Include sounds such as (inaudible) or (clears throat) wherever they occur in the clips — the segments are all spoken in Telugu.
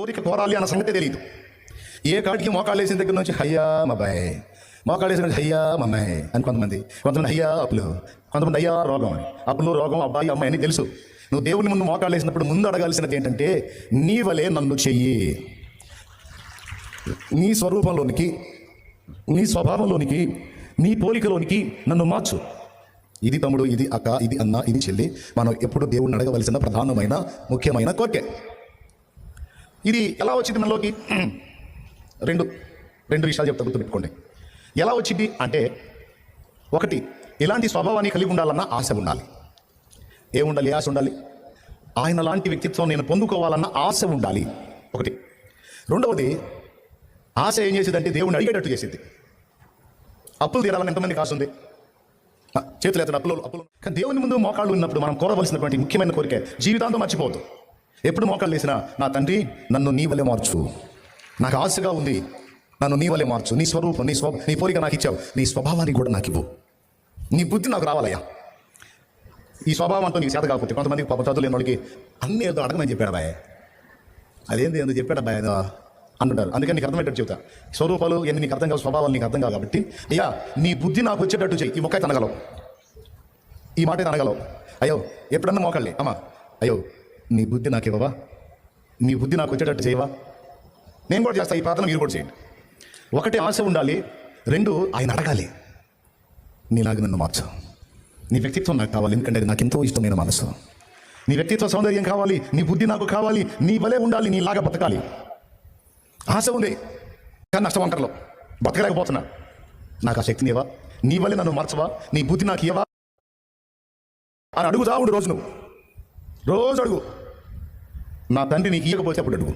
కోరిక కోరాలి అన్న సంగతి తెలియదు ఏ కాటికి మోకాళ్ళు వేసిన దగ్గర నుంచి హయ్యా మబాయ్ మోకాళ్ళు వేసిన నుంచి హయ్యా మమ్మాయి అని కొంతమంది కొంతమంది అయ్యా అప్పులు కొంతమంది అయ్యా రోగం అని అప్పులు రోగం అబ్బాయి అమ్మాయి అని తెలుసు. నువ్వు దేవుని ముందు మోకాళ్ళు వేసినప్పుడు ముందు అడగాల్సినది ఏంటంటే నీ వలే నన్ను చెయ్యి. నీ స్వరూపంలోనికి నీ స్వభావంలోనికి నీ పోలికలోనికి నన్ను మార్చు. ఇది తమ్ముడు ఇది అక్క ఇది అన్న ఇది చెల్లి. మనం ఎప్పుడు దేవుడిని అడగవలసిన ప్రధానమైన ముఖ్యమైన కోరికే. ఇది ఎలా వచ్చింది మనలోకి? (clears throat) రెండు రెండు విషయాలు చెప్తా గుర్తుపెట్టుకోండి. ఎలా వచ్చింది అంటే ఒకటి ఇలాంటి స్వభావాన్ని కలిగి ఉండాలన్న ఆశ ఉండాలి. ఏముండాలి? ఆశ ఉండాలి. ఆయన లాంటి వ్యక్తిత్వం నేను పొందుకోవాలన్న ఆశ ఉండాలి. ఒకటి. రెండవది ఆశ ఏం చేసేదంటే దేవుని అడిగేటట్టు చేసేది. అప్పులు తీరాలని ఎంతమందికి ఆశ ఉంది? చేతులు అప్పులు అప్పులు. కానీ దేవుని ముందు మోకాళ్ళు ఉన్నప్పుడు మనం కోరవలసినటువంటి ముఖ్యమైన కోరిక జీవితాంతం మర్చిపోవద్దు. ఎప్పుడు మోకాలు వేసినా నా తండ్రి నన్ను నీ వలె మార్చు. నాకు ఆశగా ఉంది. నన్ను నీ వలె మార్చు. నీ స్వరూపం నీ స్వ నీ పోలిక నాకు ఇచ్చావు. నీ స్వభావాన్ని కూడా నాకు ఇవ్వు. నీ బుద్ధి నాకు రావాలయ్యా. ఈ స్వభావం అంతా నీకు చేత కాకపోతే కొంతమంది పాప చదువు వాళ్ళకి అన్నీ ఏదో అడగమని చెప్పాడు అబ్బాయి. అదేంది ఎందుకు చెప్పాడు అబ్బాయి ఏదో అంటుంటారు. అందుకని నీకు అర్థమయ్యేటట్టు చెబుతా. స్వరూపాలు ఎన్ని నీకు అర్థం కావు స్వభావాలు నీకు అర్థం కావు కాబట్టి అయ్యా నీ బుద్ధి నాకు వచ్చేటట్టు చెయ్యి. ఈ మొక్క తనగలవు ఈ మాట అనగలవు. అయ్యో ఎప్పుడన్నా మోకాళ్ళి. అమ్మా అయ్యో నీ బుద్ధి నాకు ఇవ్వవా? నీ బుద్ధి నాకు వచ్చేటట్టు చేయవా? నేను కూడా చేస్తా ఈ ప్రార్థన మీరు కూడా చేయండి. ఒకటి ఆశ ఉండాలి రెండు ఆయన అడగాలి. నీలాగా నన్ను మార్చు. నీ వ్యక్తిత్వం నాకు కావాలి ఎందుకంటే అది నాకు ఎంతో ఇష్టమైన మనసు. నీ వ్యక్తిత్వ సౌందర్యం కావాలి నీ బుద్ధి నాకు కావాలి నీ వలే ఉండాలి నీలాగా బతకాలి. ఆశ ఉంది కానీ నష్టం అంటారు బతకలేకపోతున్నా. నాకు ఆ శక్తిని ఇవ్వా నీ వల్లే నన్ను మార్చవా? నీ బుద్ధి నాకు ఇవ్వా అని అడుగుతా ఉండు రోజు నువ్వు. రోజు అడుగు. నా తండ్రి నీకు ఇవ్వకపోతే అప్పుడు అడుగు.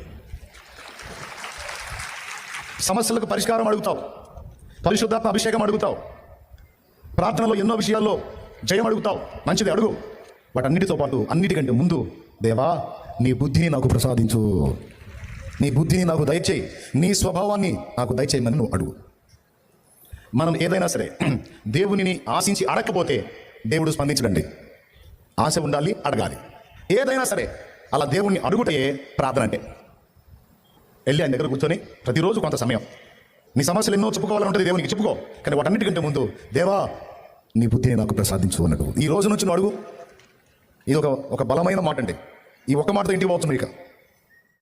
సమస్యలకు పరిష్కారం అడుగుతావు. పరిశుద్ధాత్మ అభిషేకం అడుగుతావు. ప్రార్థనలో ఎన్నో విషయాల్లో జయం అడుగుతావు. మంచిది అడుగు. వాటన్నిటితో పాటు అన్నిటికంటే ముందు దేవా నీ బుద్ధిని నాకు ప్రసాదించు. నీ బుద్ధిని నాకు దయచేయి. నీ స్వభావాన్ని నాకు దయచేయమని నువ్వు అడుగు. మనం ఏదైనా సరే (clears throat) దేవునిని ఆశించి అడగకపోతే దేవుడు స్పందించడండి. ఆశ ఉండాలి అడగాలి. ఏదైనా సరే అలా దేవుణ్ణి అడుగుటే ప్రార్థన అంటే. వెళ్ళి ఆయన దగ్గర కూర్చొని ప్రతిరోజు కొంత సమయం. నీ సమస్యలు ఎన్నో చెప్పుకోవాలని ఉంటుంది దేవునికి చెప్పుకో. కానీ వాటన్నిటికంటే ముందు దేవా నీ బుద్ధిని నాకు ప్రసాదించు అన్నట్టు. ఈ రోజు నుంచి నువ్వు అడుగు. ఇది ఒక ఒక బలమైన మాట అండి ఈ ఒక్క మాటతో ఇంటికి పోతున్నావు ఇక.